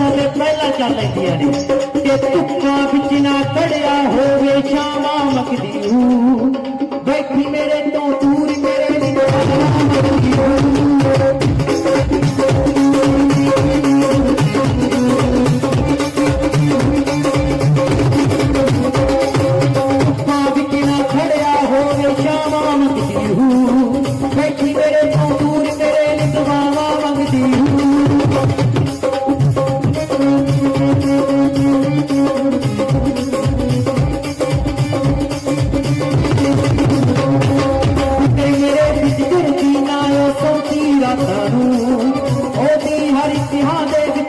समय पहला चल दिया ने ते तुक्का बिच ना कड़िया होवे, शामा मकदी बैठी मेरे तो दूर मेरे खड़िया होवे, शामा मकदी बैठी मेरे तो ইতিহাদের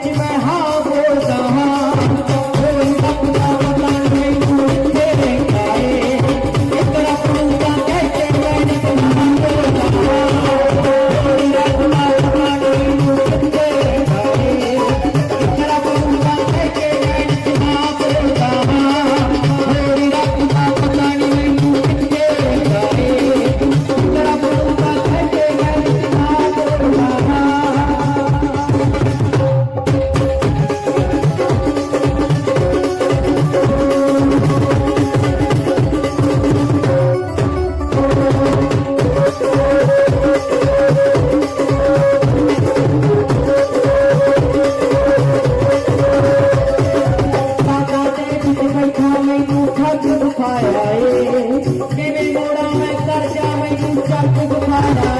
da da